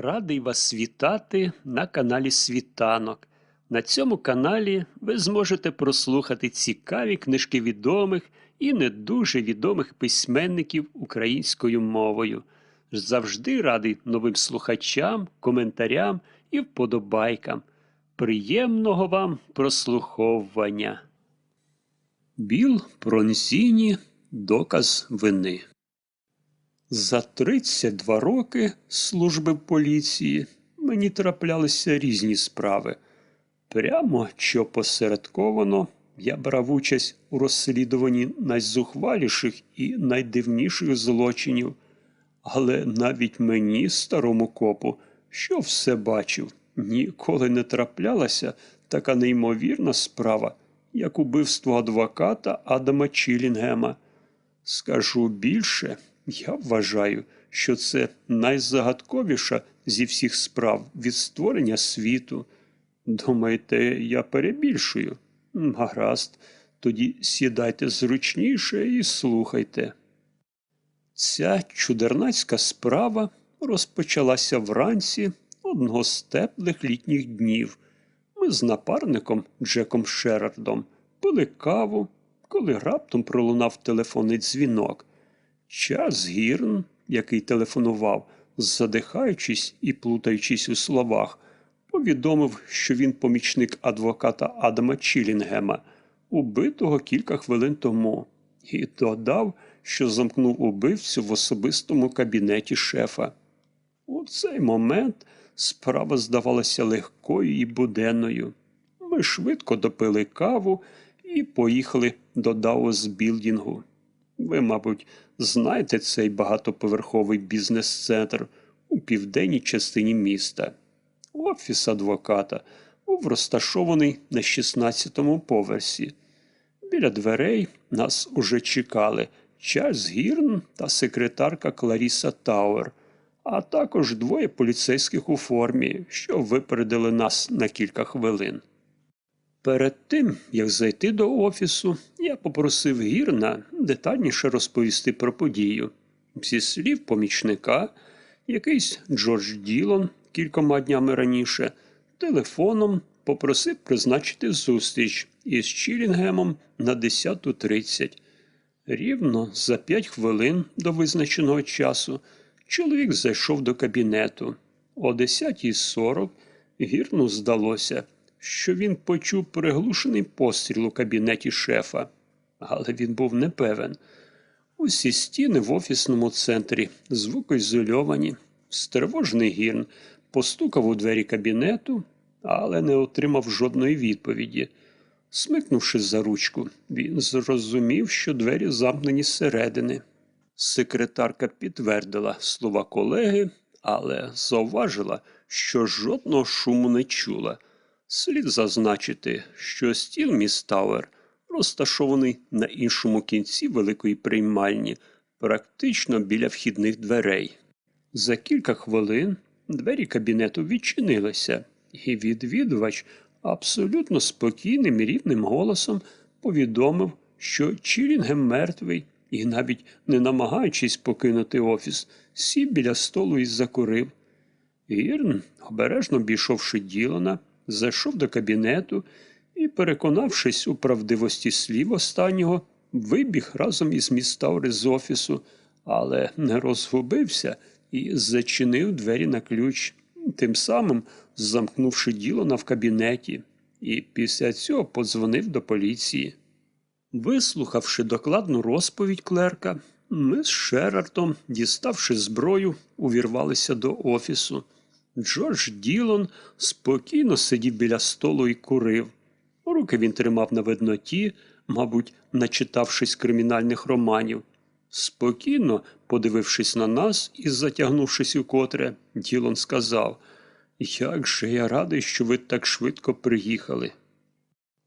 Радий вас вітати на каналі Світанок. На цьому каналі ви зможете прослухати цікаві книжки відомих і не дуже відомих письменників українською мовою. Завжди радий новим слухачам, коментарям і вподобайкам. Приємного вам прослуховування. Біл Пронзіні Доказ вини. За 32 роки служби в поліції мені траплялися різні справи. Прямо чи опосередковано я брав участь у розслідуванні найзухваліших і найдивніших злочинів. Але навіть мені, старому копу, що все бачив, ніколи не траплялася така неймовірна справа, як убивство адвоката Адама Чілінгема. Скажу більше, я вважаю, що це найзагадковіша зі всіх справ від створення світу. Думаєте, я перебільшую? Гаразд, тоді сідайте зручніше і слухайте. Ця чудернацька справа розпочалася вранці одного з теплих літніх днів. Ми з напарником Джеком Шерардом пили каву, коли раптом пролунав телефонний дзвінок. Час Гірн, який телефонував, задихаючись і плутаючись у словах, повідомив, що він помічник адвоката Адама Чілінгема, убитого кілька хвилин тому, і додав, що замкнув убивцю в особистому кабінеті шефа. У цей момент справа здавалася легкою і буденною. Ми швидко допили каву і поїхали до Даус Білдінгу. Ви, мабуть, знаєте цей багатоповерховий бізнес-центр у південній частині міста. Офіс адвоката був розташований на 16-му поверсі. Біля дверей нас уже чекали Чарльз Гірн та секретарка Кларіса Тауер, а також двоє поліцейських у формі, що випередили нас на кілька хвилин. Перед тим, як зайти до офісу, я попросив Гірна детальніше розповісти про подію. Зі слів помічника, якийсь Джордж Ділон кількома днями раніше телефоном попросив призначити зустріч із Чілінгемом на 10.30. Рівно за п'ять хвилин до визначеного часу чоловік зайшов до кабінету. О 10.40 гірну здалося, що він почув приглушений постріл у кабінеті шефа, але він був непевен. Усі стіни в офісному центрі звукоізольовані. Стривожений гірн постукав у двері кабінету, але не отримав жодної відповіді. Смикнувши за ручку, він зрозумів, що двері замкнені зсередини. Секретарка підтвердила слова колеги, але зауважила, що жодного шуму не чула. Слід зазначити, що стіл міс Тауер розташований на іншому кінці великої приймальні, практично біля вхідних дверей. За кілька хвилин двері кабінету відчинилися, і відвідувач абсолютно спокійним і рівним голосом повідомив, що Чілінгем мертвий і, навіть не намагаючись покинути офіс, сів біля столу і закурив. Гірн, обережно обійшовши Ділана, зайшов до кабінету і, переконавшись у правдивості слів останнього, вибіг разом із містаури з офісу, але не розгубився і зачинив двері на ключ, тим самим замкнувши Ділана в кабінеті, і після цього подзвонив до поліції. Вислухавши докладну розповідь клерка, ми з Шерартом, діставши зброю, увірвалися до офісу. Джордж Ділон спокійно сидів біля столу і курив. Руки він тримав на видноті, мабуть, начитавшись кримінальних романів. Спокійно, подивившись на нас і затягнувшись у котре, Ділон сказав Як же я радий, що ви так швидко приїхали.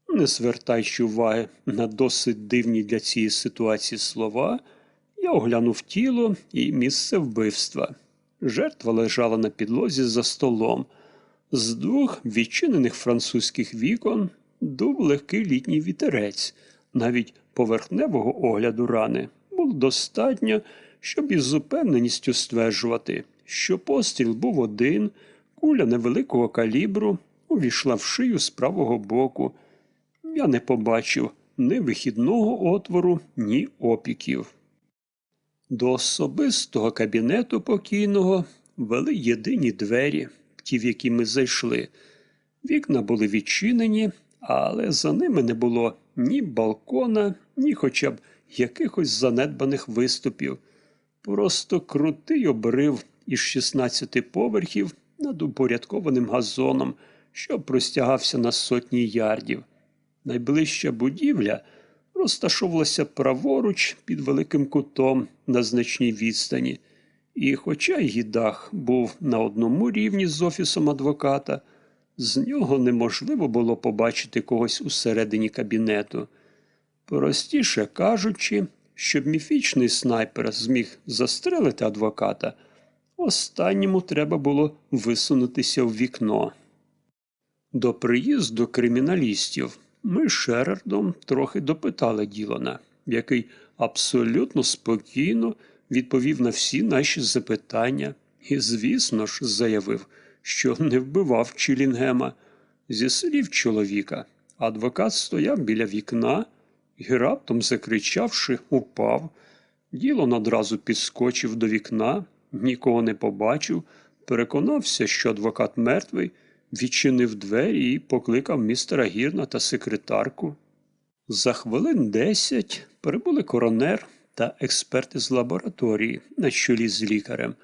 Не звертаючи уваги на досить дивні для цієї ситуації слова, я оглянув тіло і місце вбивства. Жертва лежала на підлозі за столом. З двох відчинених французьких вікон дув легкий літній вітерець. Навіть поверхневого огляду рани було достатньо, щоб із упевненістю стверджувати, що постріл був один, куля невеликого калібру увійшла в шию з правого боку. Я не побачив ні вихідного отвору, ні опіків. До особистого кабінету покійного вели єдині двері, ті, в які ми зайшли. Вікна були відчинені, але за ними не було ні балкона, ні хоча б якихось занедбаних виступів. Просто крутий обрив із 16 поверхів над упорядкованим газоном, що простягався на сотні ярдів. Найближча будівля розташовувалася праворуч під великим кутом на значній відстані. І хоча її дах був на одному рівні з офісом адвоката, з нього неможливо було побачити когось усередині кабінету. Простіше кажучи, щоб міфічний снайпер зміг застрелити адвоката, останньому треба було висунутися в вікно. До приїзду криміналістів ми з Шерардом трохи допитали Ділана, який абсолютно спокійно відповів на всі наші запитання і, звісно ж, заявив, що не вбивав Чілінгема. Зі слів чоловіка, адвокат стояв біля вікна і раптом, закричавши, упав. Ділон одразу підскочив до вікна, нікого не побачив, переконався, що адвокат мертвий, відчинив двері і покликав містера Гірна та секретарку. За хвилин десять прибули коронер та експерти з лабораторії на чолі з лікарем.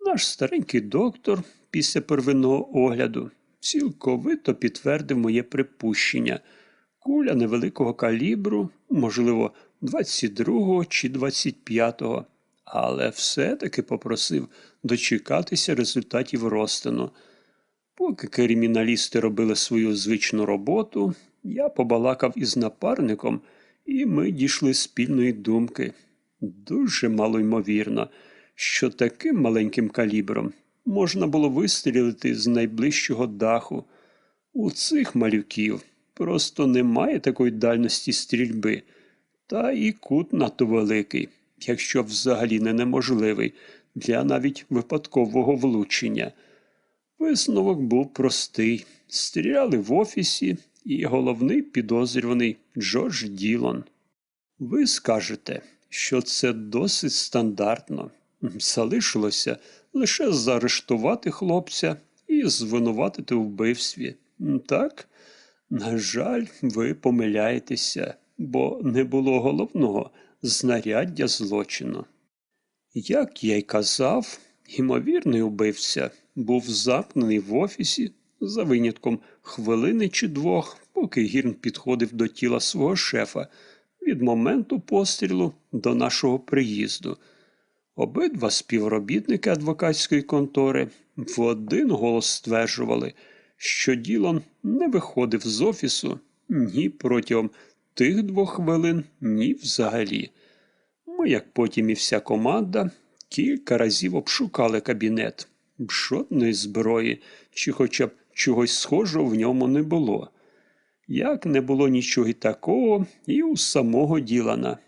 Наш старенький доктор після первинного огляду цілковито підтвердив моє припущення. Куля невеликого калібру, можливо, 22-го чи 25-го, але все-таки попросив дочекатися результатів розтину. Поки криміналісти робили свою звичну роботу, я побалакав із напарником, і ми дійшли спільної думки. Дуже малоймовірно, що таким маленьким калібром можна було вистрілити з найближчого даху. У цих малюків просто немає такої дальності стрільби, та і кут надто великий, якщо взагалі не неможливий для навіть випадкового влучення. Висновок був простий. Стріляли в офісі, і головний підозрюваний Джордж Ділон. Ви скажете, що це досить стандартно. Залишилося лише заарештувати хлопця і звинуватити у вбивстві. Так, на жаль, ви помиляєтеся, бо не було головного знаряддя злочину. Як я й казав, ймовірний убивця був замкнений в офісі за винятком хвилини чи двох, поки Гірн підходив до тіла свого шефа від моменту пострілу до нашого приїзду. Обидва співробітники адвокатської контори в один голос стверджували, що Ділон не виходив з офісу ні протягом тих двох хвилин, ні взагалі. Ми, як потім і вся команда, кілька разів обшукали кабінет. Жодної зброї чи хоча б чогось схожого в ньому не було. Як не було нічого й такого і у самого Ділана.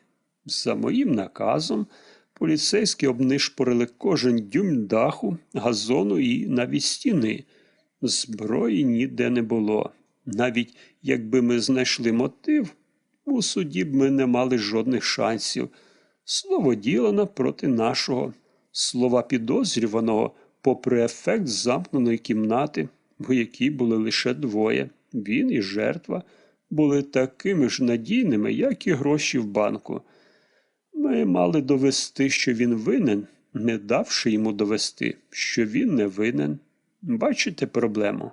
За моїм наказом, поліцейські обнишпорили кожен дюйм даху, газону і навіть стіни. Зброї ніде не було. Навіть якби ми знайшли мотив, у суді б ми не мали жодних шансів. Слово Ділана проти нашого, слова підозрюваного, попри ефект замкненої кімнати, в якій були лише двоє, він і жертва, були такими ж надійними, як і гроші в банку. Ми мали довести, що він винен, не давши йому довести, що він не винен. Бачите проблему?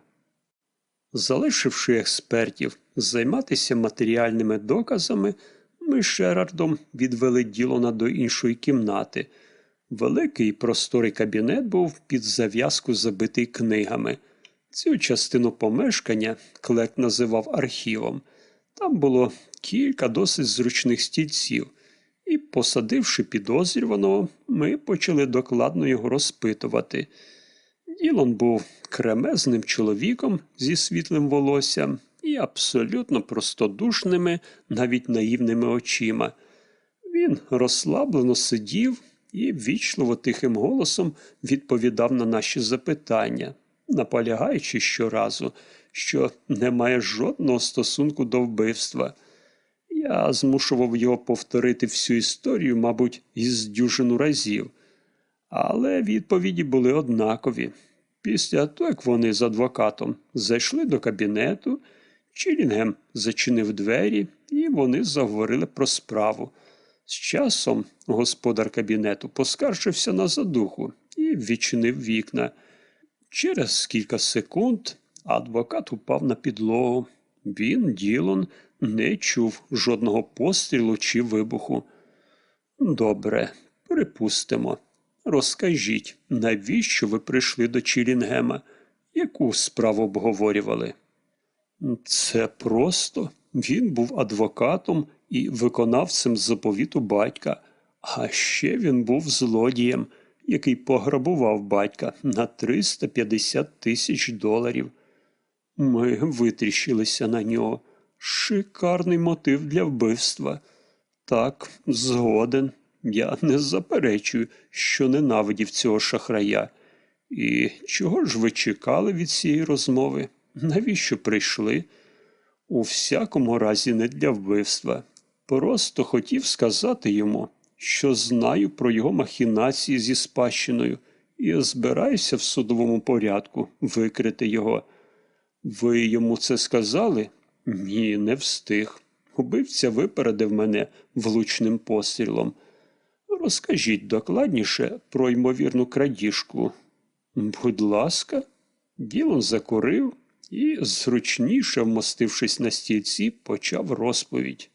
Залишивши експертів займатися матеріальними доказами, ми з Шерардом відвели Ділона до іншої кімнати. Великий просторий кабінет був під зав'язку забитий книгами. Цю частину помешкання Клек називав архівом. Там було кілька досить зручних стільців, і, посадивши підозрюваного, ми почали докладно його розпитувати. Ділон був кремезним чоловіком зі світлим волоссям і абсолютно простодушними, навіть наївними очима. Він розслаблено сидів і ввічливо тихим голосом відповідав на наші запитання, наполягаючи щоразу, що не має жодного стосунку до вбивства. Я змушував його повторити всю історію, мабуть, із дюжину разів. Але відповіді були однакові. Після того, як вони з адвокатом зайшли до кабінету, Чілінгем зачинив двері, і вони заговорили про справу. З часом господар кабінету поскаржився на задуху і відчинив вікна. Через кілька секунд адвокат упав на підлогу. Він, Ділон, не чув жодного пострілу чи вибуху. Добре, припустимо. Розкажіть, навіщо ви прийшли до Чілінгема? Яку справу обговорювали? Це просто. Він був адвокатом і виконавцем заповіту батька, а ще він був злодієм, який пограбував батька на 350 тисяч доларів. Ми витріщилися на нього. Шикарний мотив для вбивства. Так, згоден. Я не заперечую, що ненавидів цього шахрая. І чого ж ви чекали від цієї розмови? Навіщо прийшли? У всякому разі, не для вбивства. Просто хотів сказати йому, що знаю про його махінації зі спадщиною і збираюся в судовому порядку викрити його. Ви йому це сказали? Ні, не встиг. Убивця випередив мене влучним пострілом. Розкажіть докладніше про ймовірну крадіжку. Будь ласка, Ділон закурив і, зручніше вмостившись на стільці, почав розповідь.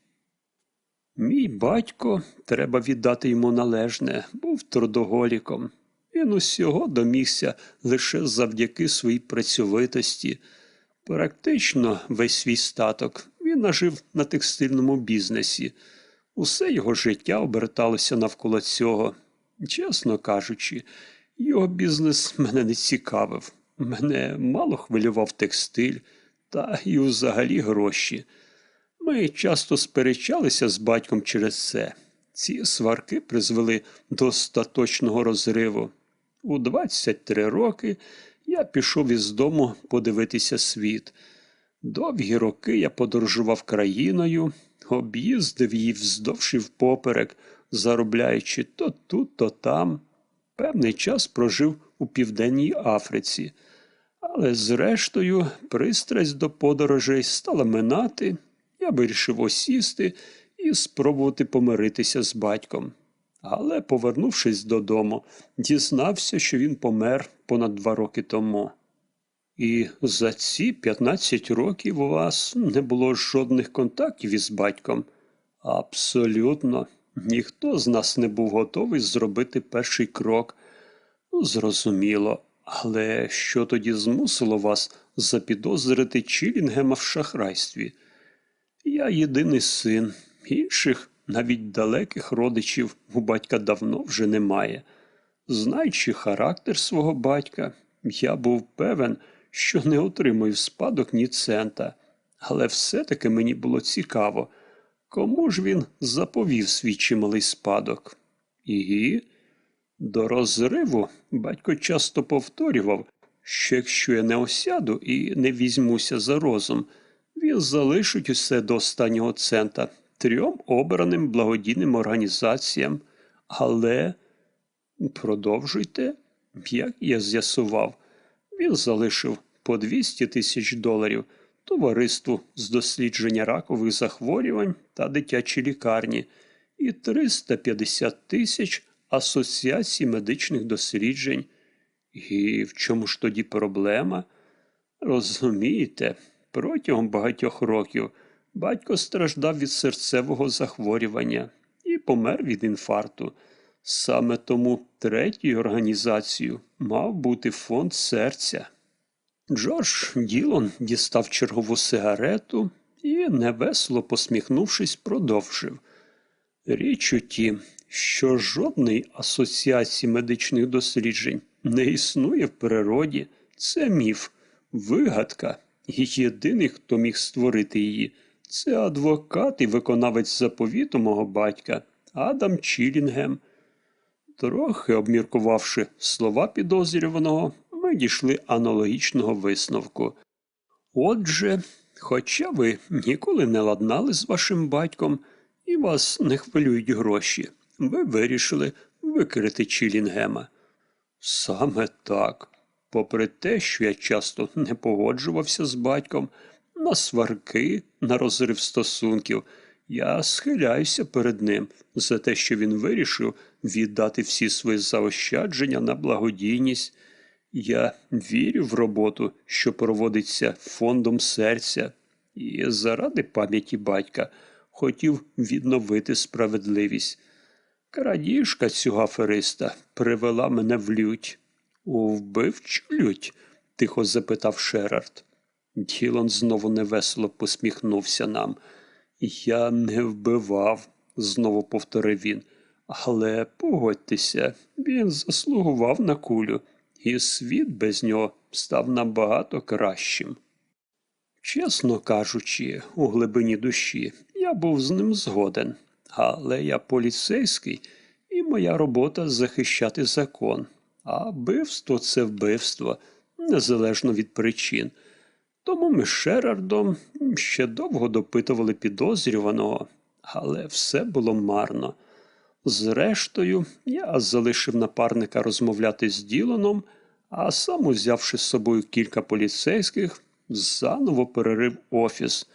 Мій батько, треба віддати йому належне, був трудоголіком. Він усього домігся лише завдяки своїй працьовитості. Практично весь свій статок він нажив на текстильному бізнесі. Усе його життя оберталося навколо цього. Чесно кажучи, його бізнес мене не цікавив. Мене мало хвилював текстиль та й взагалі гроші. Ми часто сперечалися з батьком через це. Ці сварки призвели до остаточного розриву. У 23 роки я пішов із дому подивитися світ. Довгі роки я подорожував країною, об'їздив її вздовж і впоперек, заробляючи то тут, то там. Певний час прожив у Південній Африці. Але зрештою пристрасть до подорожей стала минати, я вирішив осісти і спробувати помиритися з батьком. Але, повернувшись додому, дізнався, що він помер понад два роки тому. І за ці 15 років у вас не було жодних контактів із батьком? Абсолютно. Ніхто з нас не був готовий зробити перший крок. Ну, зрозуміло, але що тоді змусило вас запідозрити Чілінгема в шахрайстві? Я єдиний син, інших, навіть далеких родичів, у батька давно вже немає. Знаючи характер свого батька, я був певен, що не отримую спадок ні цента, але все-таки мені було цікаво, кому ж він заповів свій чималий спадок. І до розриву батько часто повторював, що якщо я не осяду і не візьмуся за розум, він залишить усе до останнього цента трьом обраним благодійним організаціям. Але продовжуйте, як я з'ясував, він залишив по 200 тисяч доларів товариству з дослідження ракових захворювань та дитячі лікарні і 350 тисяч асоціації медичних досліджень. І в чому ж тоді проблема? Розумієте, протягом багатьох років батько страждав від серцевого захворювання і помер від інфаркту. Саме тому третьою організацією мав бути фонд серця. Джордж Ділон дістав чергову сигарету і, невесело посміхнувшись, продовжив. Річ у тім, що жодної асоціації медичних досліджень не існує в природі. Це міф, вигадка, єдиний, хто міг створити її, це адвокат і виконавець заповіту мого батька Адам Чілінгем. Трохи обміркувавши слова підозрюваного, ми дійшли аналогічного висновку. Отже, хоча ви ніколи не ладнали з вашим батьком і вас не хвилюють гроші, ви вирішили викрити Чілінгема. Саме так. Попри те, що я часто не погоджувався з батьком, на сварки, на розрив стосунків, я схиляюся перед ним за те, що він вирішив віддати всі свої заощадження на благодійність. Я вірю в роботу, що проводиться фондом серця, і заради пам'яті батька хотів відновити справедливість. Крадіжка цього афериста привела мене в лють. Вбивчу лють? тихо запитав Шерард. Ділон знову невесело посміхнувся нам. Я не вбивав, знову повторив він. Але погодьтеся, він заслугував на кулю, і світ без нього став набагато кращим. Чесно кажучи, у глибині душі я був з ним згоден, але я поліцейський, і моя робота захищати закон. А вбивство це вбивство, незалежно від причин. Тому ми з Шерардом ще довго допитували підозрюваного, але все було марно. Зрештою, я залишив напарника розмовляти з Діланом, а сам, узявши з собою кілька поліцейських, заново перерив офіс.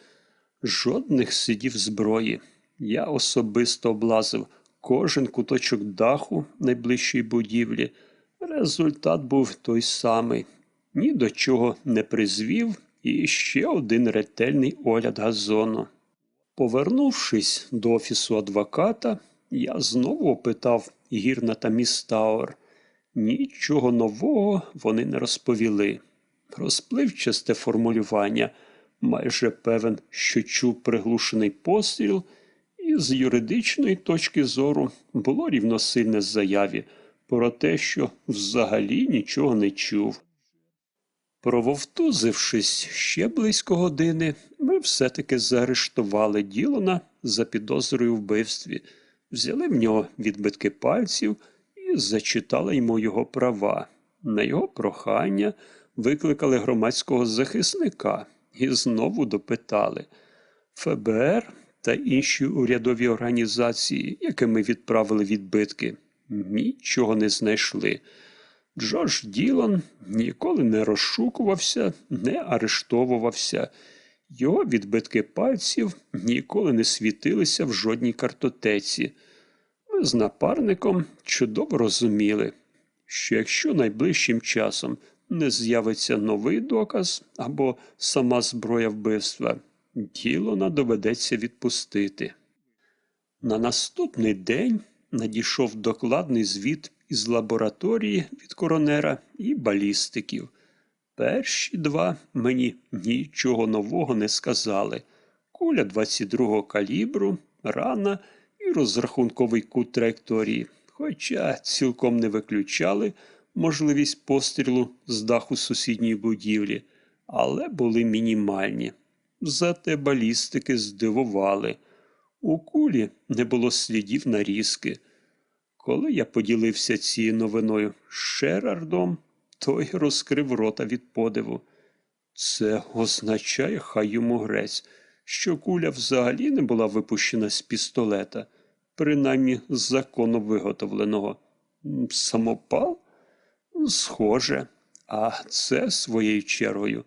Жодних сидів зброї. Я особисто облазив кожен куточок даху найближчої будівлі. Результат був той самий. Ні до чого не призвів і ще один ретельний огляд газону. Повернувшись до офісу адвоката, я знову опитав Гірна та Містауер. Нічого нового вони не розповіли. Розпливчасте формулювання, майже певен, що чув приглушений постріл, і з юридичної точки зору було рівносильне заяві про те, що взагалі нічого не чув. Прововтузившись ще близько години, ми все-таки заарештували Ділона за підозрою вбивстві, взяли в нього відбитки пальців і зачитали йому його права. На його прохання викликали громадського захисника і знову допитали. ФБР та інші урядові організації, яким ми відправили відбитки, нічого не знайшли. Джордж Ділан ніколи не розшукувався, не арештовувався. Його відбитки пальців ніколи не світилися в жодній картотеці. Ми з напарником чудово розуміли, що якщо найближчим часом не з'явиться новий доказ або сама зброя вбивства, Ділона доведеться відпустити. На наступний день надійшов докладний звіт із лабораторії від коронера і балістиків. Перші два мені нічого нового не сказали. Куля 22-го калібру, рана і розрахунковий кут траєкторії, хоча цілком не виключали можливість пострілу з даху сусідньої будівлі, але були мінімальні. Зате балістики здивували. У кулі не було слідів нарізки. Коли я поділився цією новиною з Шерардом, той розкрив рота від подиву. Це означає, хай йому грець, що куля взагалі не була випущена з пістолета, принаймні з закону виготовленого. Самопал? Схоже, а це своєю чергою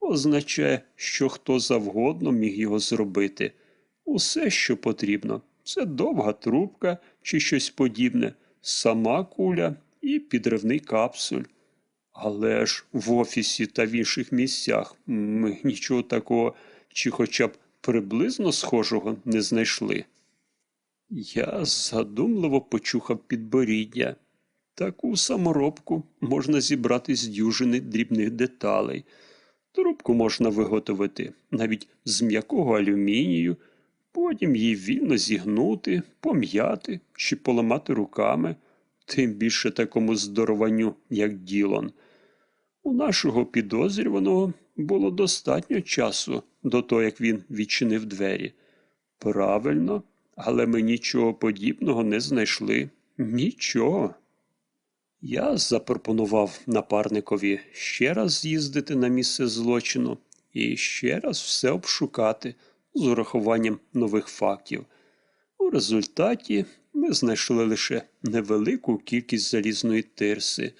означає, що хто завгодно міг його зробити. Усе, що потрібно, це довга трубка чи щось подібне, сама куля і підривний капсуль. Але ж в офісі та в інших місцях ми нічого такого чи хоча б приблизно схожого не знайшли. Я задумливо почухав підборіддя. Таку саморобку можна зібрати з дюжини дрібних деталей. Трубку можна виготовити навіть з м'якого алюмінію, потім її вільно зігнути, пом'яти чи поламати руками, тим більше такому здорованню, як Ділон. У нашого підозрюваного було достатньо часу до того, як він відчинив двері. Правильно, але ми нічого подібного не знайшли. Нічого. Я запропонував напарникові ще раз з'їздити на місце злочину і ще раз все обшукати з урахуванням нових фактів. У результаті ми знайшли лише невелику кількість залізної тирси.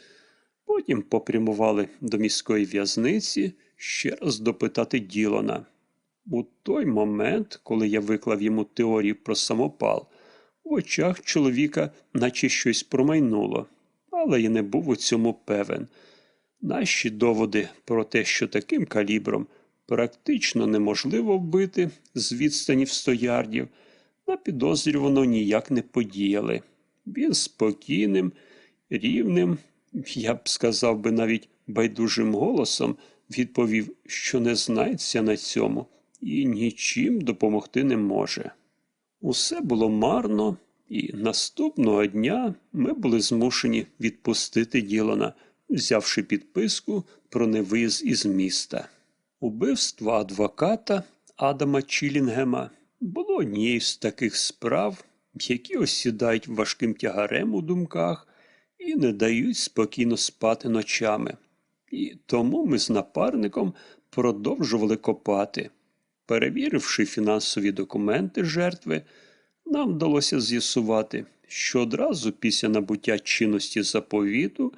Потім попрямували до міської в'язниці ще раз допитати Ділона. У той момент, коли я виклав йому теорію про самопал, в очах чоловіка наче щось промайнуло, але я не був у цьому певен. Наші доводи про те, що таким калібром практично неможливо вбити з відстані в 100 ярдів, на підозрювано ніяк не подіяли. Він спокійним, рівним, я б сказав би навіть байдужим голосом відповів, що не знається на цьому і нічим допомогти не може. Усе було марно, і наступного дня ми були змушені відпустити Ділана, взявши підписку про невиїзд із міста. Убивство адвоката Адама Чілінгема було однією з таких справ, які осідають важким тягарем у думках і не дають спокійно спати ночами. І тому ми з напарником продовжували копати. Перевіривши фінансові документи жертви, нам вдалося з'ясувати, що одразу після набуття чинності заповіту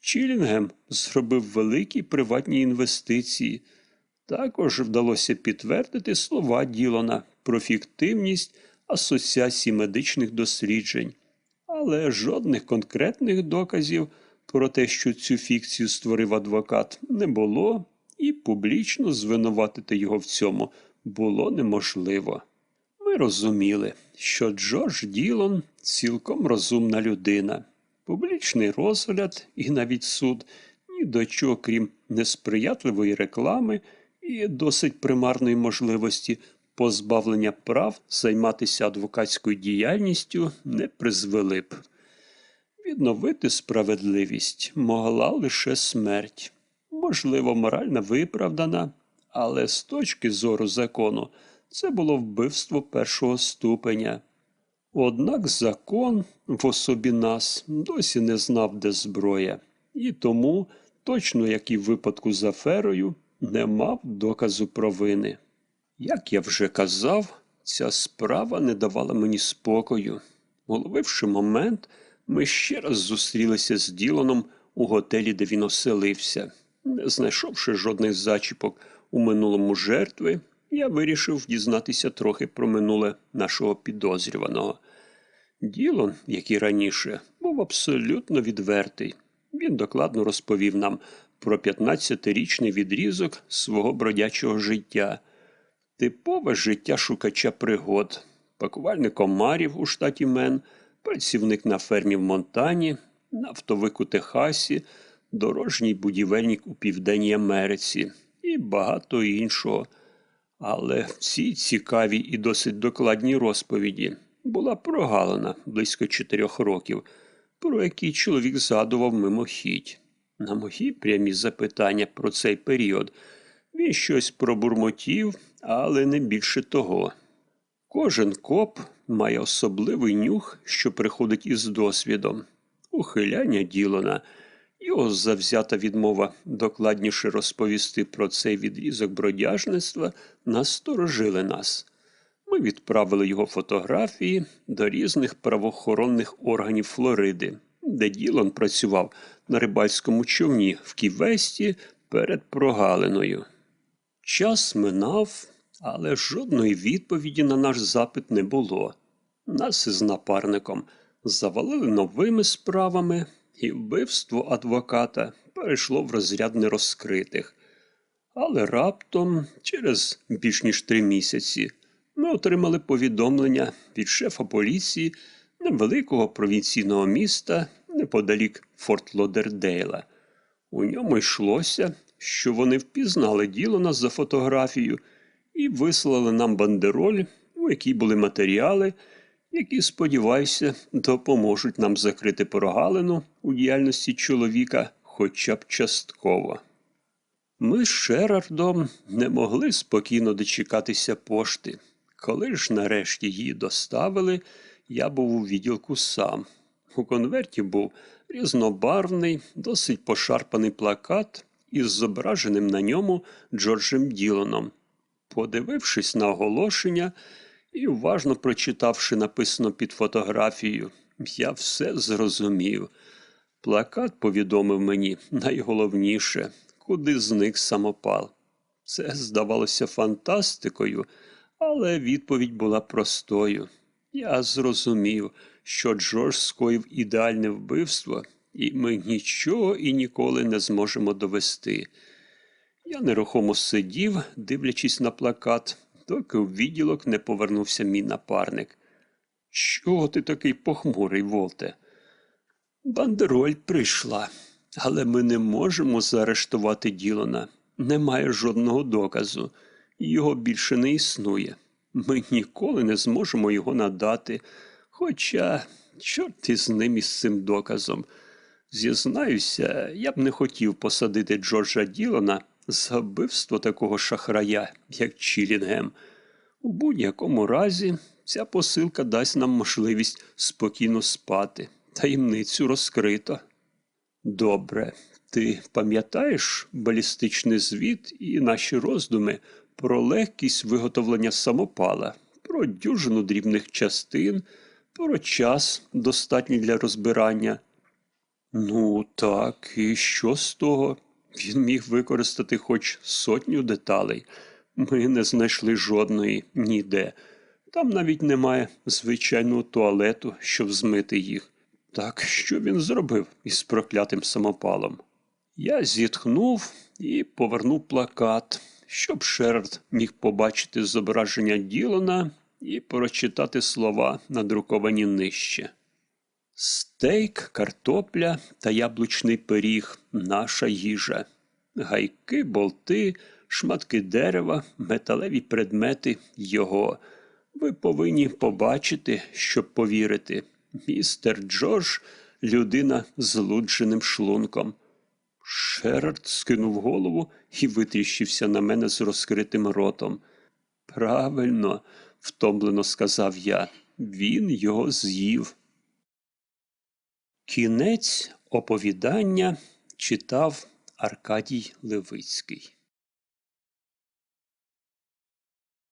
Чілінгем зробив великі приватні інвестиції. Також вдалося підтвердити слова Ділона про фіктивність Асоціації медичних досліджень, але жодних конкретних доказів про те, що цю фікцію створив адвокат, не було, і публічно звинуватити його в цьому було неможливо. Ми розуміли, що Джордж Ділон цілком розумна людина. Публічний розгляд і навіть суд ні до чого, крім несприятливої реклами і досить примарної можливості позбавлення прав займатися адвокатською діяльністю не призвели б. Відновити справедливість могла лише смерть, можливо, морально виправдана, але з точки зору закону це було вбивство першого ступеня. Однак закон в особі нас досі не знав, де зброя, і тому, точно як і в випадку з аферою, не мав доказу провини. Як я вже казав, ця справа не давала мені спокою. Уловивши момент, ми ще раз зустрілися з Діланом у готелі, де він оселився. Не знайшовши жодних зачіпок у минулому жертви, я вирішив дізнатися трохи про минуле нашого підозрюваного. Ділон, як і раніше, був абсолютно відвертий. Він докладно розповів нам про 15-річний відрізок свого бродячого життя, типове життя шукача пригод, пакувальник омарів у штаті Мен, працівник на фермі в Монтані, нафтовик у Техасі, дорожній будівельник у Південній Америці і багато іншого. Але в цій цікавій і досить докладній розповіді була прогалина близько чотирьох років, про які чоловік згадував мимохідь. На мої прямі запитання про цей період він щось пробурмотів, але не більше того. Кожен коп має особливий нюх, що приходить із досвідом. Ухиляння Ділона, його завзята відмова докладніше розповісти про цей відрізок бродяжництва насторожили нас. Ми відправили його фотографії до різних правоохоронних органів Флориди, де Ділон працював на рибальському човні в Ківесті перед прогалиною. Час минав, але жодної відповіді на наш запит не було. Нас із напарником завалили новими справами, і вбивство адвоката перейшло в розряд нерозкритих. Але раптом, через більш ніж три місяці, ми отримали повідомлення від шефа поліції невеликого провінційного міста неподалік Форт Лодердейла. У ньому йшлося, що вони впізнали Ділона за фотографію і вислали нам бандероль, у якій були матеріали, які, сподіваюся, допоможуть нам закрити прогалину у діяльності чоловіка хоча б частково. Ми з Шерардом не могли спокійно дочекатися пошти. Коли ж нарешті її доставили, я був у відділку сам. У конверті був різнобарвний, досить пошарпаний плакат із зображеним на ньому Джорджем Ділоном. Подивившись на оголошення і уважно прочитавши написано під фотографією, я все зрозумів. Плакат повідомив мені найголовніше, куди зник самопал. Це здавалося фантастикою, але відповідь була простою. Я зрозумів, що Джордж скоїв ідеальне вбивство, і ми нічого і ніколи не зможемо довести. Я нерухомо сидів, дивлячись на плакат, доки у відділок не повернувся мій напарник. Чого ти такий похмурий, Волте? Бандероль прийшла, але ми не можемо заарештувати Ділона. Немає жодного доказу. Його більше не існує. Ми ніколи не зможемо його надати. Хоча, чорт із ним із цим доказом. Зізнаюся, я б не хотів посадити Джорджа Ділона за вбивство такого шахрая, як Чілінгем. У будь-якому разі, ця посилка дасть нам можливість спокійно спати. Таємницю розкрито. Добре, ти пам'ятаєш балістичний звіт і наші роздуми про легкість виготовлення самопала, про дюжину дрібних частин, про час, достатній для розбирання? Ну, так, і що з того? Він міг використати хоч сотню деталей. Ми не знайшли жодної ніде. Там навіть немає звичайного туалету, щоб змити їх. Так що він зробив із проклятим самопалом? Я зітхнув і повернув плакат, щоб Шерд міг побачити зображення Ділона і прочитати слова, надруковані нижче. Стейк, картопля та яблучний пиріг наша їжа. Гайки, болти, шматки дерева, металеві предмети його. Ви повинні побачити, щоб повірити. Містер Джордж – людина з лудженим шлунком. Шерард скинув голову і витріщився на мене з розкритим ротом. Правильно, втомлено сказав я, він його з'їв. Кінець оповідання читав Аркадій Левицький.